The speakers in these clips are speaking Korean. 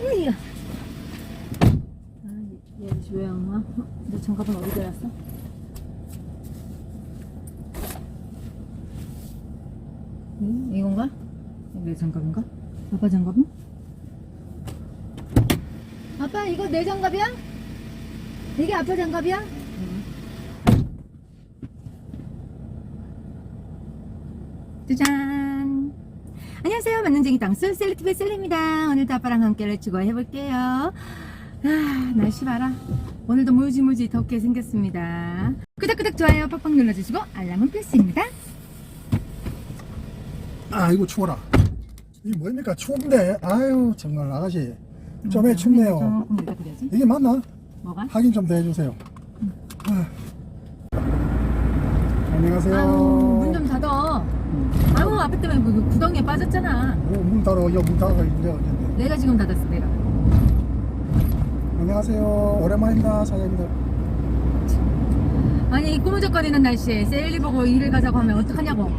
으이야. 아? 어? 내 장갑은 어디 갔어? 응? 이건가? 내 장갑인가? 아빠 장갑은? 아빠 이거 내 장갑이야? 이게 아빠 장갑이야? 짜잔! 안녕하세요. 만능쟁이 땅스 셀리티브의 셀리입니다. 오늘도 아빠랑 함께 렛츠고 해볼게요. 아, 날씨 봐라. 오늘도 무지무지 덥게 생겼습니다. 끄덕끄덕 좋아요 팍팍 눌러주시고 알람은 필수입니다. 아이고 추워라. 이게 뭡니까 추운데. 아유 정말 아가씨 좀해 춥네요. 조금 그래야지. 이게 맞나? 뭐가? 확인 좀 더 해주세요. 아. 안녕하세요. 아유, 문 좀 닫아. 아유, 아빠 때문에 그 구덩이에 빠졌잖아. 오, 문 닫아. 여문 닫아. 이제. 내가 지금 닫았어, 내가. 안녕하세요. 오랜만입니다 사장님들. 아니, 이 꾸무적거리는 날씨에 셀리 보고 일을 가자고 하면 어떡하냐고.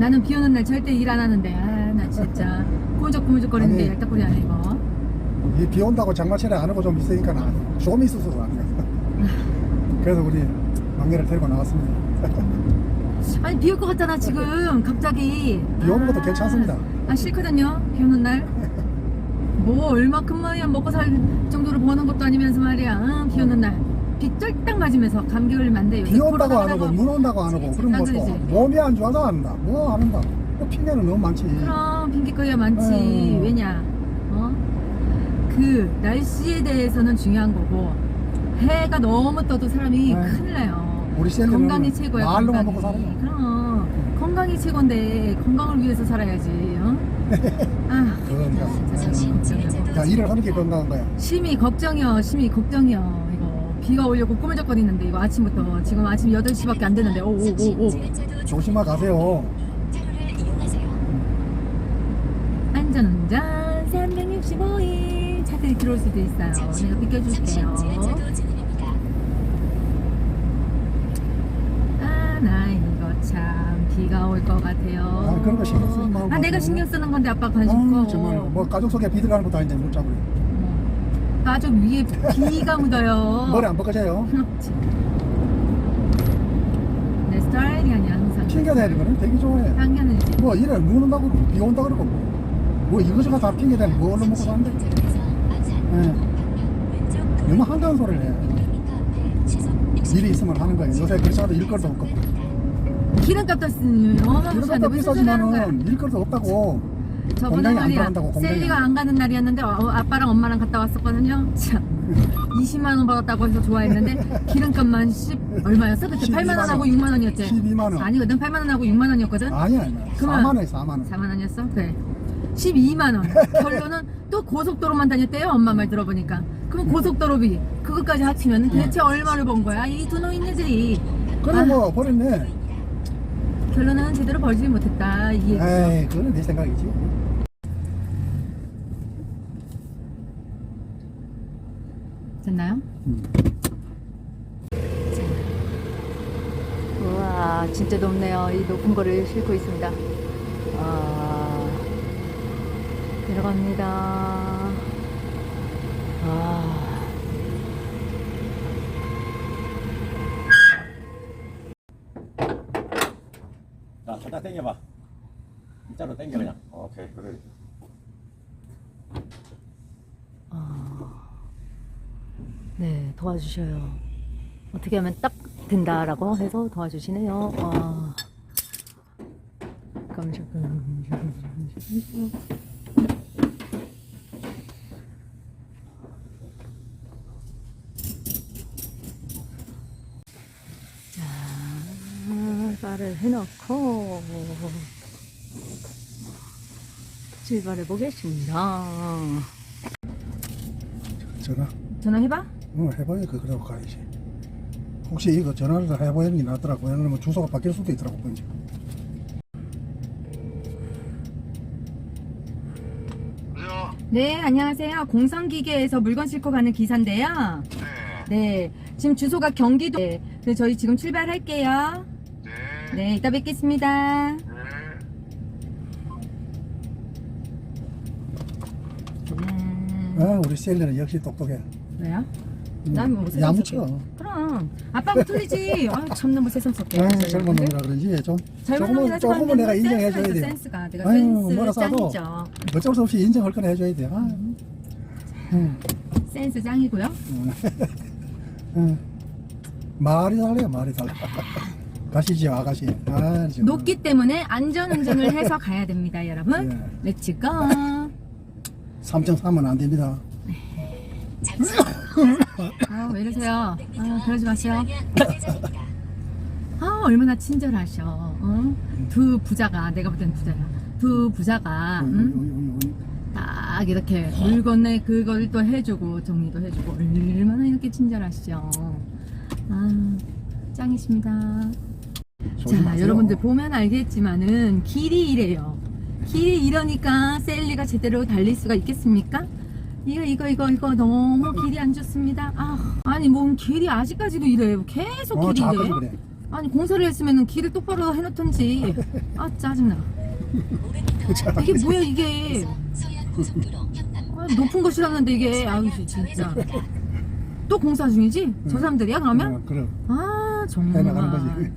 나는 비 오는 날 절대 일 안 하는데. 아, 나 진짜. 꾸무적꾸무적거리는데 아니. 얄딱거리 안 해, 이거. 이 비 온다고 장마철에 안 오고 좀 있으니까 나, 좀 있어서 아니야. 그래서 우리 막내를 데리고 나왔습니다. 아니, 비 올 것 같잖아, 지금. 갑자기. 비 오는 것도 아, 괜찮습니다. 아, 싫거든요. 비 오는 날. 뭐, 얼마큼만이야 먹고 살 정도로 버는 것도 아니면서 말이야. 응, 비 오는 날. 비 쫄딱 맞으면서 감기 걸리면 안 돼. 요새 비 온다고 안. 오고 문 온다고 안 오고 그럼 뭐또 딴소리지. 몸이 안 좋아서 안 한다. 뭐 안 한다. 뭐 핑계는 너무 많지. 그럼 핑계거리가 많지. 음. 왜냐? 어? 그 날씨에 대해서는 중요한 거고 해가 너무 떠도 사람이 네. 큰일 나요. 우리 셀리는 건강이 최고야. 말로만 건강이. 먹고 거. 그럼 건강이 최고인데 건강을 위해서 살아야지. 어? 아, 그건 진짜 걱정이야. 자, 일을 하는 게 건강한 거야. 심히 걱정이요. 심히 걱정이요. 비가 오려고 꾸물쩍거리는데 이거 아침부터 지금 아침 8시밖에 안 됐는데 오오오오 조심하 가세요. 안전운전 365일 차들이 들어올 수도 있어요. 내가 비켜줄게요. 아, 나 이거 참 비가 올 것 같아요. 아, 그런 거 신경 쓰지 말고 아, 내가. 신경 쓰는 건데 아빠 관심 아. 정말 뭐 가족 속에 비들 가는 것도 아닌데 못 잡으려. 어. 가족 위에 비가 묻어요. 머리 안 벗겨져요. 내 스타일이 아니야 항상. 대는 거는 되게 좋아해. 당연하지. 뭐 일을 그러고 비 온다 그러고 뭐 이것저것 다 대는 뭘로 먹고 사는데. 예. 너무 한가한 소리를 해. 일이 있으면 하는 거예요. 요새 그렇지 않아도 일거리도 없고. 기름값도 쓰는 어마무시한데 기름값도 무슨 소리 하는 거야? 비싸지만은 일거리도 없다고. 저번에 공장이 안 공장이. 셀리가 안 가는 날이었는데 어, 아빠랑 엄마랑 갔다 왔었거든요 참 20만 원 받았다고 해서 좋아했는데 기름값만 10 얼마였어? 그때 12만 8만 원하고 원. 6만 원이었지 12만 원. 아니거든 8만 원하고 6만 원이었거든 아니야, 아니야. 그만. 4만 원에 4만 원. 4만 원이었어? 그래 12만 원 결론은 또 고속도로만 다녔대요 엄마 말 들어보니까 그럼 고속도로비 그것까지 합치면 대체 얼마를 번 거야 이 두 노인네들이 그래 아. 뭐 버렸네. 결론은 제대로 벌지 못했다 이게 에이, 그거는 내 생각이지. 됐나요? 음. 우와 진짜 높네요 이 높은 거를 싣고 있습니다 아 내려갑니다 아 자, 살짝 당겨봐. 이자로 당겨 그냥. 오케이, 그래. 네, 도와주셔요. 어떻게 하면 딱 된다라고 해서 도와주시네요. 아. 깜짝 자, 발을 해놓고 출발해 보겠습니다. 전화. 전화해봐. 오늘 해봐야 그 그러고 가야지 혹시 이거 전화를 해보는 게 낫더라고 왜냐면 주소가 바뀔 수도 있더라고 보니까 네, 안녕하세요. 공성기계에서 물건 싣고 가는 기사인데요. 네. 네 지금 주소가 경기도. 네. 그래서 저희 지금 출발할게요. 네. 네, 이따 뵙겠습니다. 네. 음, 아 우리 셀리는 역시 똑똑해 왜요? 난 뭐 세상 야무쳐. 그럼 아빠가 틀리지. 아, 참나 뭐 세상 속에. 아, 젊은 놈이라 그런지 좀 조금은 조금은 내가 인정해줘야 돼. 센스가 내가 아유, 센스 뭐라서도. 짱이죠. 어쩔 수 없이 인정할 건 해줘야 돼. 아, 응, 센스 짱이고요. 응. 말이 달라요, 말이 달라. 가시지요, 아가씨. 아, 지금. 높기 때문에 안전운전을 해서 가야 됩니다, 여러분. 예. 렛츠고. 3.3은 안 됩니다. 아, 왜 이러세요? 아, 그러지 마세요. 아, 얼마나 친절하셔. 어? 두 부자가, 내가 볼땐 부자야. 두 부자가, 음, 응? 딱 이렇게 물건에 그걸 또 해주고, 정리도 해주고, 얼마나 이렇게 친절하시죠. 아, 짱이십니다. 음. 자. 여러분들 보면 알겠지만은 길이 이래요. 길이 이러니까 셀리가 제대로 달릴 수가 있겠습니까? 이거 이거 이거 이거 너무 길이 안 좋습니다. 아, 아니 뭔 길이 아직까지도 이래요. 계속 어, 길이 이래. 그래. 아니 공사를 했으면 길을 똑바로 해놓던지. 아 짜증나. 이게 뭐야 이게? 아, 높은 곳이라는데 이게 아유 진짜. 또 공사 중이지? 저 사람들이야 그러면? 어, 그래. 아 해나가는 정말. 거지.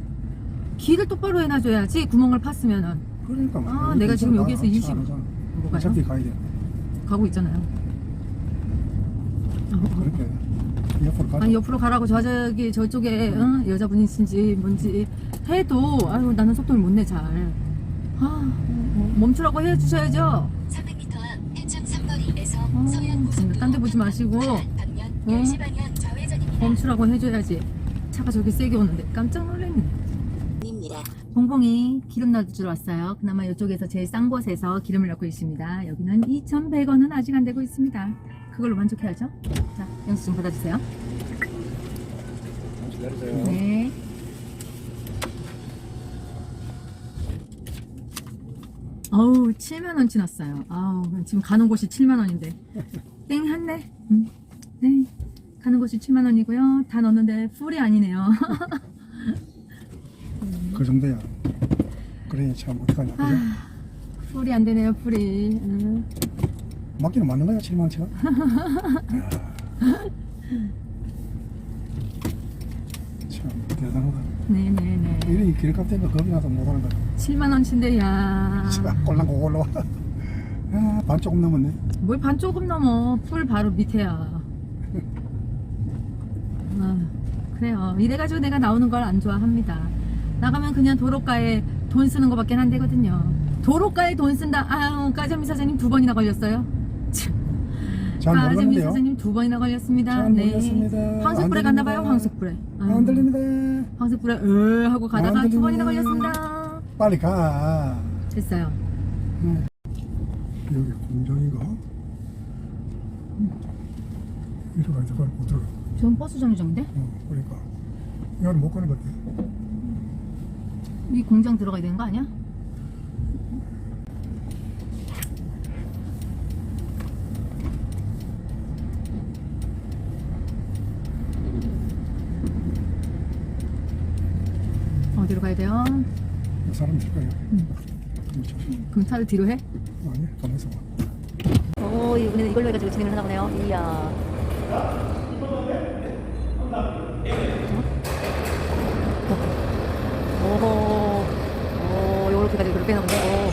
길을 똑바로 해놔줘야지 구멍을 팠으면은 그러니까. 아, 내가 지금 괜찮아. 여기에서 아, 20 잘하잖아. 뭐가요? 어차피 가야 돼. 가고 있잖아요. 그렇게. 옆으로 가자. 아니 옆으로 가라고 저 저기 저쪽에 응? 여자분이신지 뭔지 해도 아유 나는 속도를 못 내 잘. 아 어, 멈추라고 해주셔야죠. 300m 앞 해창 삼거리에서 어, 서해안 고속도로 딴데 보지 마시고. 방면 어? 10시 방향 좌회전입니다. 멈추라고 해줘야지. 차가 저렇게 세게 오는데 깜짝 놀랐네. 봉봉이 기름 넣어주러 왔어요. 그나마 이쪽에서 제일 싼 곳에서 기름을 넣고 있습니다. 여기는 2,100원은 아직 안 되고 있습니다. 그걸로 만족해야죠. 자, 영수 증 받아주세요. 잠시 내리세요. 네. 어우, 7만 원 지났어요. 아우, 지금 가는 곳이 7만 원인데. 땡, 한네. 음, 네. 가는 곳이 7만 원이고요. 다 넣었는데, 풀이 아니네요. 그 정도야. 그러니 참 어떡하냐. 그죠? 풀이 안 되네요, 풀이. 음. 맞기는 맞는 거야, 7만 원 참 대단하다. 네네네. 이리 길값 때문에 겁이 나서 못 하는 거야. 7만 원치인데, 야 꼴랑 고 올라와. 아, 반 조금 넘었네. 뭘 반 조금 넘어. 풀 바로 밑에야. 아, 그래요. 이래가지고 내가 나오는 걸 안 좋아합니다. 나가면 그냥 도로가에 돈 쓰는 것밖에 안 되거든요. 도로가에 돈 쓴다. 아유, 까자미 사장님 두 번이나 걸렸어요. 참, 잘 까자미 모르겠는데요. 사장님 두 번이나 걸렸습니다. 네. 잘 모르겠습니다. 황색불에 안 갔나 봐요, 들립니다. 황색불에. 아유, 안 들립니다. 황색불에 으 하고 가다가 안 두 번이나. 걸렸습니다. 빨리 가. 됐어요. 응. 여기 공장인가? 이리 가야 돼, 못 들어. 좋은 버스 정류장인데? 어, 그러니까. 여기 못 가는 것 같아. 이 공장 들어가야 되는 거 아니야? 가야 돼요? 사람 있을. 그렇죠. 그럼 차를 뒤로 해? 아니, 가만있어 봐. 오, 이번에는 이걸로 해가지고 진행을 하나 보네요. 이야. 오호. 오, 요렇게 가지고 그렇게 해놓은데,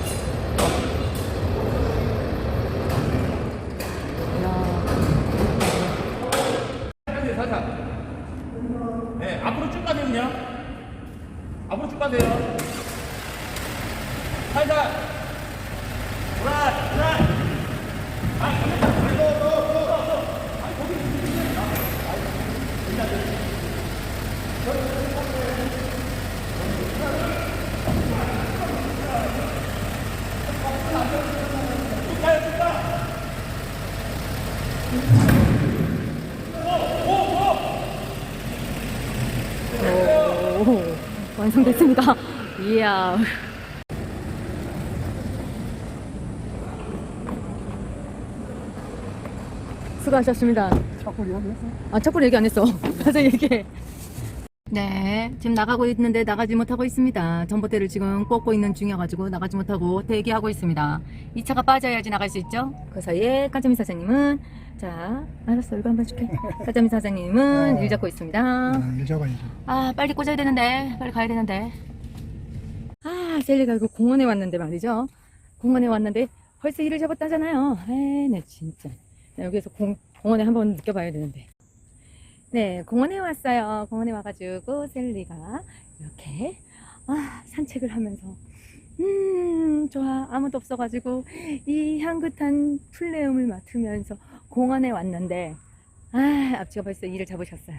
완성됐습니다. 이야. 수고하셨습니다. 아, 첫 얘기 안 했어. 가서 얘기해. 네, 지금 나가고 있는데 나가지 못하고 있습니다. 전봇대를 지금 꽂고 있는 중이어가지고 나가지 못하고 대기하고 있습니다. 이 차가 빠져야지 나갈 수 있죠? 그 사이에 까자미 사장님은 자, 알았어, 이거 한번 줄게. 까자미 사장님은 어. 일 잡고 있습니다. 아, 일 잡아야지. 아, 빨리 꽂아야 되는데, 빨리 가야 되는데. 아, 셀리가 이거 공원에 왔는데 말이죠. 공원에 왔는데 벌써 일을 잡았다잖아요. 에이, 네, 진짜. 나 여기서 공, 공원에 한번 느껴봐야 되는데. 네, 공원에 왔어요. 공원에 와가지고 셀리가 이렇게 아, 산책을 하면서 음, 좋아. 아무도 없어가지고 이 향긋한 풀내음을 맡으면서 공원에 왔는데 아, 앞치가 벌써 일을 잡으셨어요.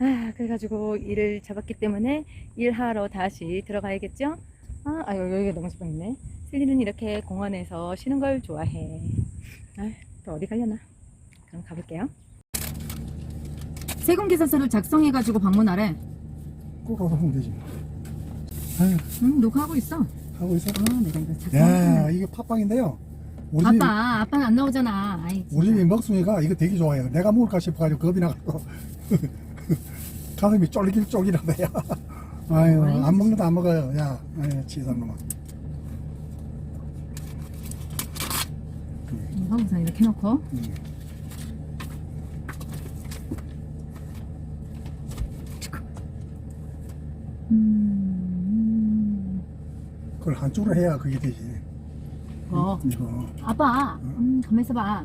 아, 그래가지고 일을 잡았기 때문에 일하러 다시 들어가야겠죠? 아, 아 여기가 너무 좋네. 셀리는 이렇게 공원에서 쉬는 걸 좋아해. 아, 또 어디 가려나? 그럼 가볼게요. 세금 계산서를 작성해가지고 방문하래. 꼭 가서 하면 되지. 아유, 응, 녹화하고 있어. 하고 있어. 아, 내가 이거 야, 작성했네. 이게 팥빵인데요. 우리 집, 아빠, 아빠는 안 나오잖아. 아이. 우리 집이 먹순이가 이거 되게 좋아해요. 내가 먹을까 싶어가지고 겁이 나가지고. 가슴이 쫄깃쫄깃하다, 야. 아유, 안 먹는다, 안 먹어요. 야, 아유, 치사한 놈아. 우선 이렇게 놓고. 음. 음, 그걸 한쪽으로 해야 그게 되지. 어. 이거. 아빠, 음, 가만 있어 봐.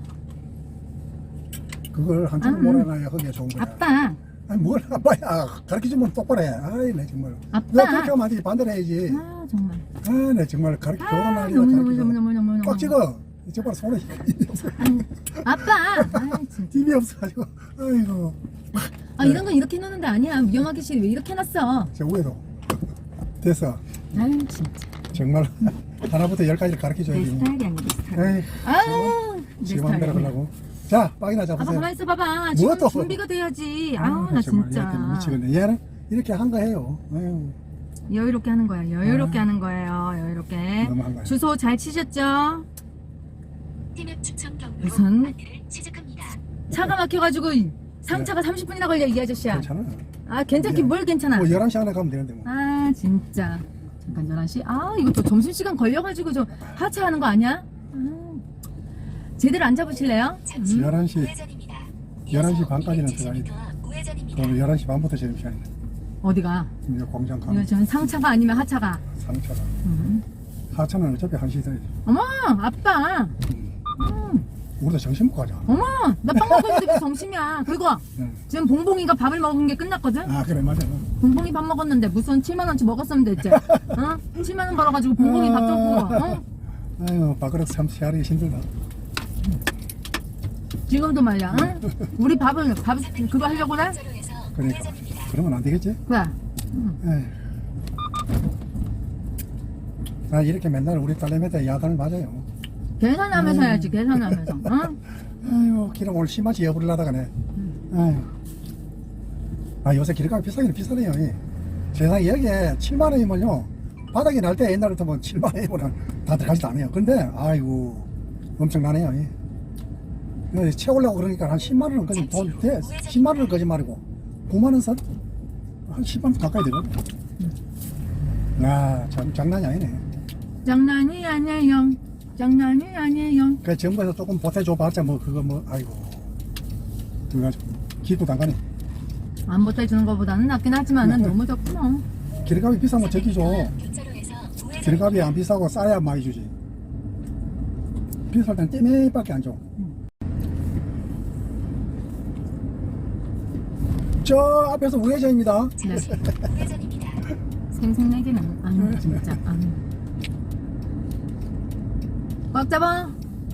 그걸 한쪽으로 아, 음. 몰아놔야 그게 좋은 거야. 아빠, 아니, 뭘 아빠야. 가르쳐주면 똑바로 해. 아이, 내 정말. 아빠. 내가 그렇게 하면 안 되지. 반대로 해야지. 아, 정말. 아, 내 정말 가르쳐, 아, 너무, 너무. 너무, 너무, 너무, 너무. 꽉 찍어. 이쪽 봐라, 손에 힘이 없어. 아빠! 아, 진짜. 힘이 없어가지고. 아이고. 아, 이런 건 이렇게 놓는데 아니야. 위험하기 싫어. 왜 이렇게 놨어? 저 위에도. 됐어. 아유, 진짜. 정말 하나부터 열까지를 가르쳐 내 줘야지. 스타일이 아니야, 내 스타일. 에이, 아우, 내지 스타일. 자, 빵이나 아빠 잡으세요. 가만 있어 봐봐. 뭐야, 지금 또? 준비가 돼야지. 아우, 아, 나 정말 진짜. 미치겠네. 얘는 이렇게 한거 해요. 아유, 여유롭게 하는 거야. 여유롭게 아. 하는 거예요. 여유롭게. 너무 한 거야. 주소 잘 치셨죠? 팀앱 추천 경로로 우선 안내를 시작합니다. 차가 막혀가지고 상차가 30분이나 걸려 이 아저씨야. 괜찮아. 아 괜찮긴 예. 뭘 괜찮아. 뭐 11시 안에 가면 되는데 뭐. 아 진짜. 잠깐 11시. 아 이거 또 점심시간 걸려가지고 좀 하차하는 거 아니야? 아, 제대로 안 잡으실래요? 잠시 음? 11시, 우회전입니다. 11시 반까지는 들어가야. 우회전입니다. 그럼 11시 반부터 제일 시간이네. 어디가? 이제 이거 가면 전 상차가 아니면 하차가. 상차가. 음. 하차는 어차피 1시 돼야지. 어머 아빠. 음. 우리도 점심 먹고 가자. 어머 나 빵 먹고 무슨 점심이야. 그리고 응. 지금 봉봉이가 밥을 먹은 게 끝났거든. 아, 그래, 맞아. 봉봉이 밥 먹었는데 무슨 7만 원치 먹었으면 됐지. 어? 7만 원 벌어가지고 봉봉이 밥좀 먹어. 어? 아유, 밥그릇 참 시하기 힘들다. 지금도 말이야. 응? 우리 밥을 밥 그거 하려고 그래? 그러니까. 그러면 안 되겠지? 그래. 에이. 아, 이렇게 맨날 우리 딸내미한테 야단을 맞아요. 계산하면서 음. 해야지. 계산하면서. 응? 아유, 기름 오늘 심하지 여부를 하다가네. 아유. 아, 요새 기름값이 비싸긴 비싸네요. 이. 세상에 여기에 7만 원이면요. 바닥이 날 때 옛날에 보면 7만 원이면 다 들어가지도 않아요. 근데, 아이고, 엄청나네요. 이. 채우려고 그러니까 한 10만 원은 거짓 돈, 돼. 10만 원은 거짓말이고, 9만 원 선? 한 10만 원 가까이 되거든. 아, 참, 장난이 아니네. 장난이 아니에요. 장난이 아니에요. 그 정부에서 조금 보태줘 봤자 뭐 그거 뭐 아이고 그래가지고 기도 당가네 안 보태주는 것보다는 낫긴 하지만은 너무 적구나. 기름값이 비싸면 저기 줘 교차로에서 우회전 기름값이 안 비싸고 싸야 많이 주지 비쌀 땐 떼매밖에 안 줘 저 앞에서 우회전입니다 우회전입니다. 생생내기는 아니 진짜 아니. 꽉 잡아.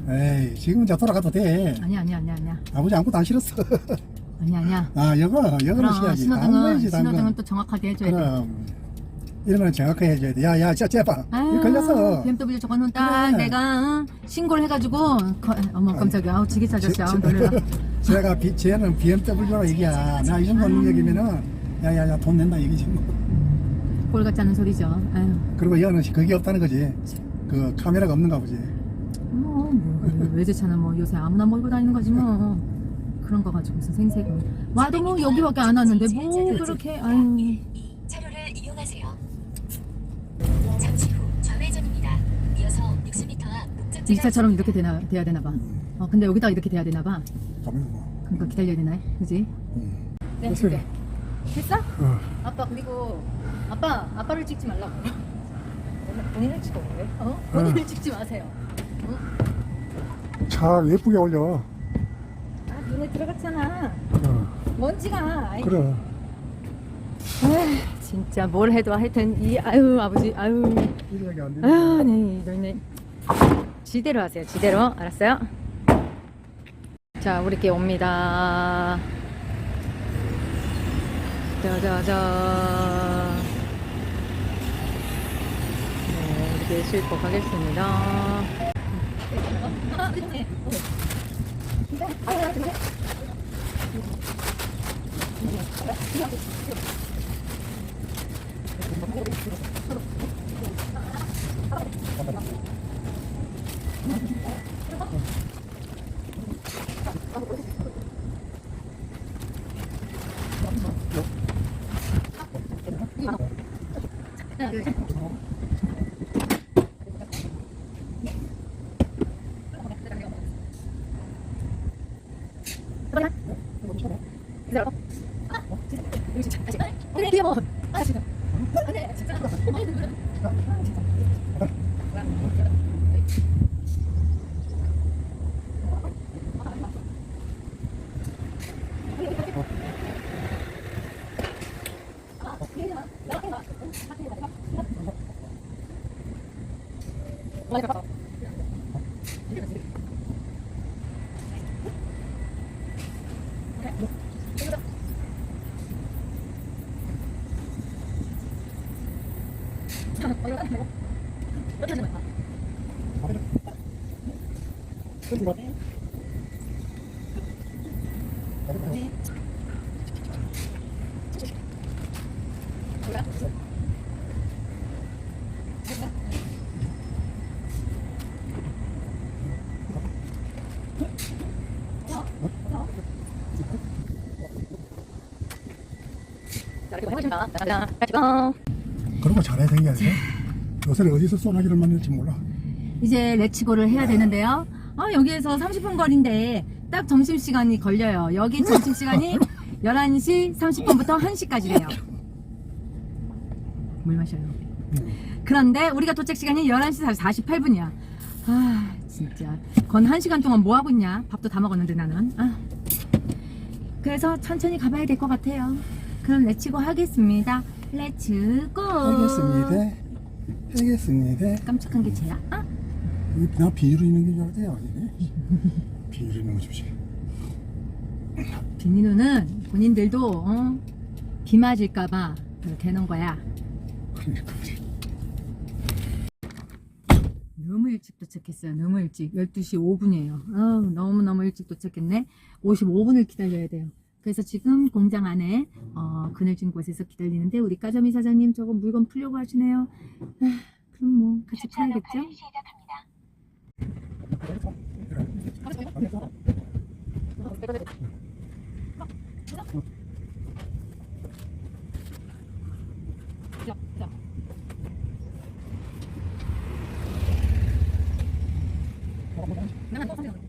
에이 지금 이제 돌아가도 돼 아니야 아니야 아니야 아니야. 아버지 아무것도 안 싫었어 아니야 아니야. 아 여거 여거는 그럼 쉬야지 신호등은 당근이지 신호등은 또 정확하게 해줘야 돼. 그럼 이러면 정확하게 해줘야 돼 야야 저 제발 아유, 이거 걸렸어 BMW 저거는 딱 그래. 내가 응? 신고를 해가지고 거, 어머 깜짝이야 아우 지게차 아저씨 제- 아우 제- 놀래라 제가 비, 쟤는 BMW라 얘기야. 나 이 정도 능력이면은 야야야 돈 낸다 얘기지 뭐. 꼴 같지 않은 소리죠 아유 그리고 얘는 그게 없다는 거지. 그 카메라가 없는가 보지. 외제차는 뭐 요새 아무나 몰고 다니는 거지 뭐 그런 거 가지고 무슨 생색은 와도 뭐 여기밖에 안 왔는데 뭐 그렇게 아유 차로를 이용하세요. 잠시 후 좌회전입니다. 이어서 60m 앞 목적지가 이 차처럼 이렇게 되나, 돼야 되나 봐. 어, 근데 여기다 이렇게 돼야 되나 봐. 그러니까 기다려야 되나? 그지? 음. 네, 됐어요. 이제. 됐어? 어. 아빠, 그리고, 아빠, 아빠를 찍지 말라고. 본인을 찍어, 왜? 어? 본인을 찍지 마세요. 차 예쁘게 올려. 아, 눈에 들어갔잖아. 어. 먼지가. 아이, 그래. 에휴, 진짜 뭘 해도 하여튼, 이, 아유, 아버지, 아유. 안 아유, 되니까. 네, 너네. 지대로 하세요, 지대로. 알았어요? 자, 우리께 옵니다. 짜자자. 네, 이렇게 싣고 가겠습니다. 그 런 거 잘해야 되는 게 아니라 요새는 어디서 소나기를 만날지 몰라. 이제 레츠고를 해야 되는데요. 아, 여기에서 30분 거리인데 딱 점심시간이 걸려요. 여기 점심시간이 11시 30분부터 1시까지래요. 물 마셔요. 그런데 우리가 도착 시간이 11시 48분이야. 아, 진짜. 건 1시간 동안 뭐 하고 있냐? 밥도 다 먹었는데 나는. 아. 그래서 천천히 가봐야 될 것 같아요. 그럼 레츠고 하겠습니다. 레츠고. 하겠습니다. 하겠습니다. 깜짝한 게 쟤야. 아, 이 그냥 비닐로 있는 게 좋아요. 비닐로 있는 거 주시. 비니누는 본인들도 어? 비 맞을까봐 해놓은 거야. 그러니까. 너무 일찍 도착했어요. 너무 일찍. 12시 5분이에요. 너무너무 일찍 도착했네. 55분을 기다려야 돼요. 그래서 지금 공장 안에 어, 그늘진 곳에서 기다리는데 우리 까자미 사장님 저거 물건 풀려고 하시네요. 아, 그럼 뭐 같이 풀어야겠죠? 長野さん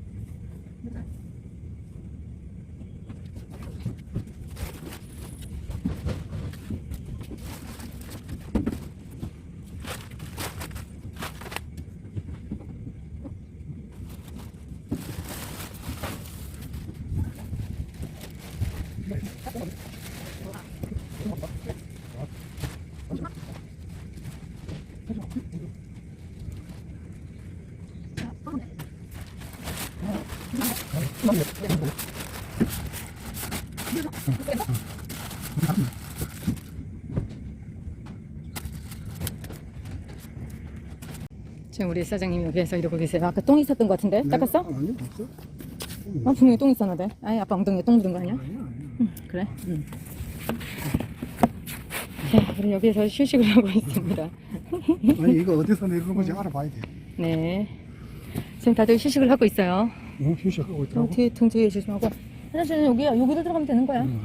지금 우리 사장님 여기에서 이러고 계세요. 아까 똥 있었던 것 같은데? 닦았어? 아니 없어. 아, 분명히 똥 있었는데. 아니, 아빠 엉덩이에 똥 묻은 거 아니야? 아니야, 아니야. 응, 그래? 응. 자, 우리 여기에서 휴식을 하고 있습니다. 아니 이거 어디서 내리는 건지 알아봐야 돼. 네. 지금 다들 휴식을 하고 있어요. 어, 휴식하고 어, 있더라고. 뒤에 등 뒤에 조심하고. 화장실은 여기야. 여기로 들어가면 되는 거야. 응.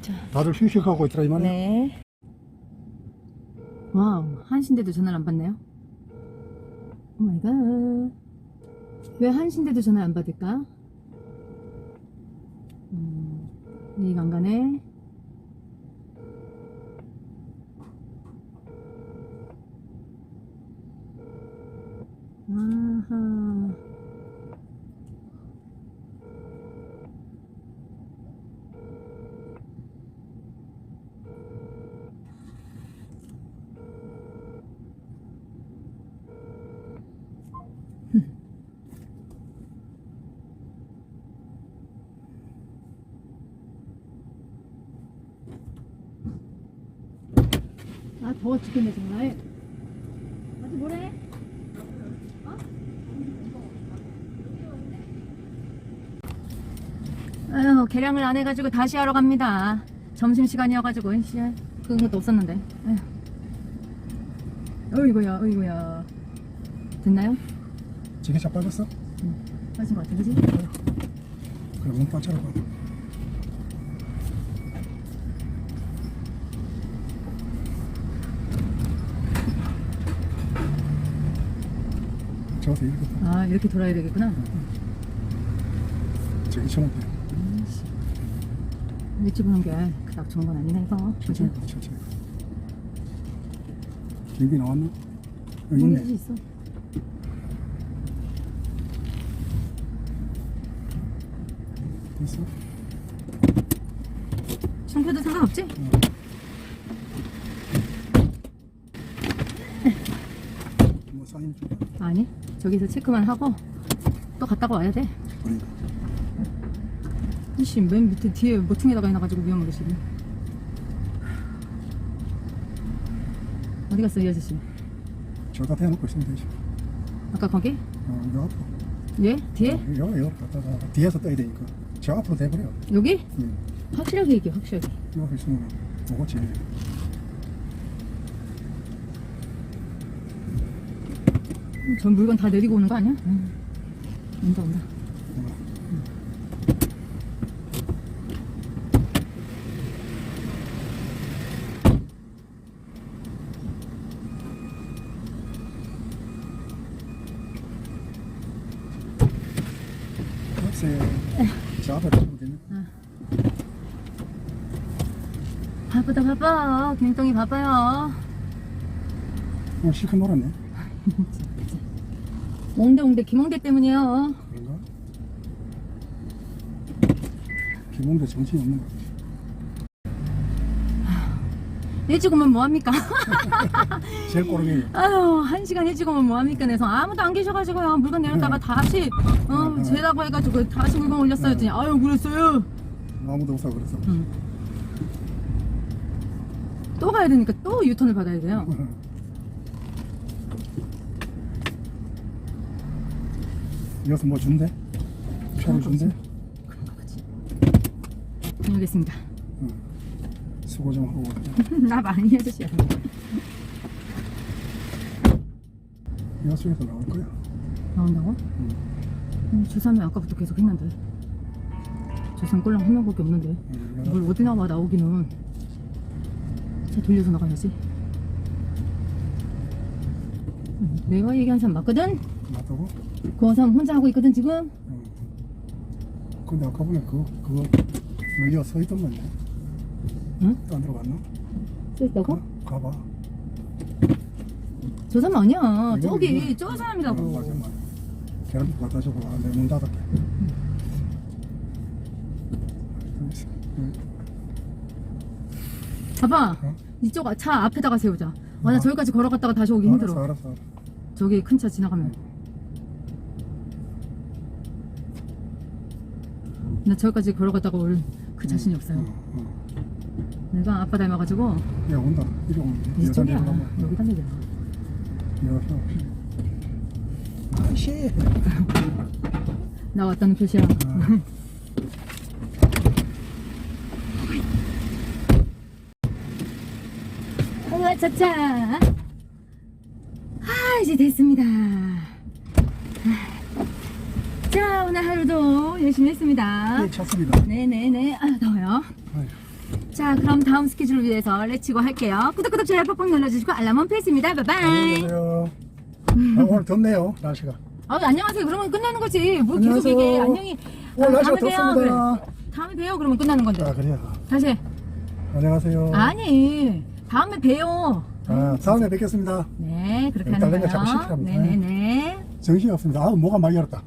자. 다들 휴식하고 있더라 이 말이야. 네. 와우, 한신데도 전화를 안 받네요. 오 마이 갓. 왜 한신데도 전화를 안 받을까? 음, 이해가 안 가네. 아하. 아 더워 죽겠네 정말 아직 뭐래? 어? 아유 계량을 안 해가지고 다시 하러 갑니다 점심시간이어가지고 씨, 그런 것도 없었는데. 어이구야 어이구야 됐나요? 지게 자 빠졌어? 빠진 것 같아 그지? 그럼 눈 빠져라 봐. 저기서 이렇게 아 이렇게 돌아야 되겠구나 저기 저런 데 일찍 오는 게 그닥 좋은 건 아니네 이거? 천천히 가, 천천히 가. 여기 나왔나? 여기 여기 있네 있어 됐어? 청표도 상관없지? 뭐 사인 좀 아니 저기서 체크만 하고 또 갔다가 와야 돼 그러니까 이씨 맨 밑에 뒤에 모퉁이에다가 해놔가지고 위험하게 지금 어디 갔어 이 아저씨 저기다 대놓고 있으면 되지 아까 거기? 어, 여 앞으로 얘? 뒤에? 여, 여 갖다가 뒤에서 떠야 되니까 저 앞으로 대버려 여기? 응. 확실하게 얘기해 확실하게 여기 있으면 뭐겠지 전 물건 다 내리고 오는 거 아니야? 응. 온다 온다. 글쎄 대보겠네 바쁘다 바빠. 김동이 바빠요. 오늘 실컷 놀았네 옹대 김옹대 때문이에요. 그런가? 기본도 정신이 없는 거 일찍 오면 뭐합니까? 제일 꼬르기 아유 한 시간 일찍 오면 뭐합니까 내서 아무도 안 계셔가지고요. 물건 내렸다가 네. 다시 어 네. 재라고 해가지고 다시 물건 올렸어요. 했더니 아유 그랬어요. 아무도 없어 그래서. 또 가야 되니까 또 유턴을 받아야 돼요 이어서 뭐 준대? 표를 준대? 그런가 보지 다녀오겠습니다 응. 수고 좀 하고 나 많이 아저씨야 여수에서 나올 거야 나온다고? 응. 음, 주사는 아까부터 계속 했는데 주사는 꼴랑 한 명밖에 없는데 응, 뭘 어디 나와 나오기는 차 돌려서 나가야지 음, 내가 얘기한 사람 맞거든? 그 사람 혼자 하고 있거든 지금 응. 근데 아까 보니 그, 그거 여기가 서 있던 건데 응? 안 들어갔나? 써있다고? 가봐 저 사람 아니야 이거, 저기 이거. 저 어, 사람이라고 맞아 맞아 계란도 갖다 주고 아, 내문 닫을게. 봐봐 어? 이쪽 차 앞에다가 세우자 아, 나 어. 저기까지 걸어갔다가 다시 오기 알았어 힘들어 알았어 알았어. 저기 큰 차 지나가면 나 저기까지 걸어갔다가 올 그 자신이 없어요. 응, 응. 내가 아빠 닮아가지고 야 온다. 이리. 여자 이쪽이야. 내려 여자 아씨. 나 왔다는 표시야. 아, 우와 차차 아 이제 됐습니다 아, 오늘 열심히 했습니다. 예, 찼습니다. 네네네. 아, 더워요. 아유. 자, 그럼 다음 스케줄을 위해서 레츠고 할게요. 구독 구독 좋아요 팍팍 눌러주시고 알람은 필수입니다. 바이바이. 안녕하세요. 아, 오늘 덥네요, 날씨가. 아, 안녕하세요. 그러면 끝나는 거지. 뭘 계속 안녕하세요. 얘기해. 안녕히. 오늘 아, 날씨가 다음에 봬요. 그래. 덥습니다. 다음에 봬요. 그러면 끝나는 건데. 아, 그래요. 다시. 안녕하세요. 아니. 다음에 봬요. 아, 다음에 뵙겠습니다. 네, 그렇게 일단 하는 거예요. 시키랍니다. 네네네. 정신이 없습니다. 아, 뭐가 많이 열었다.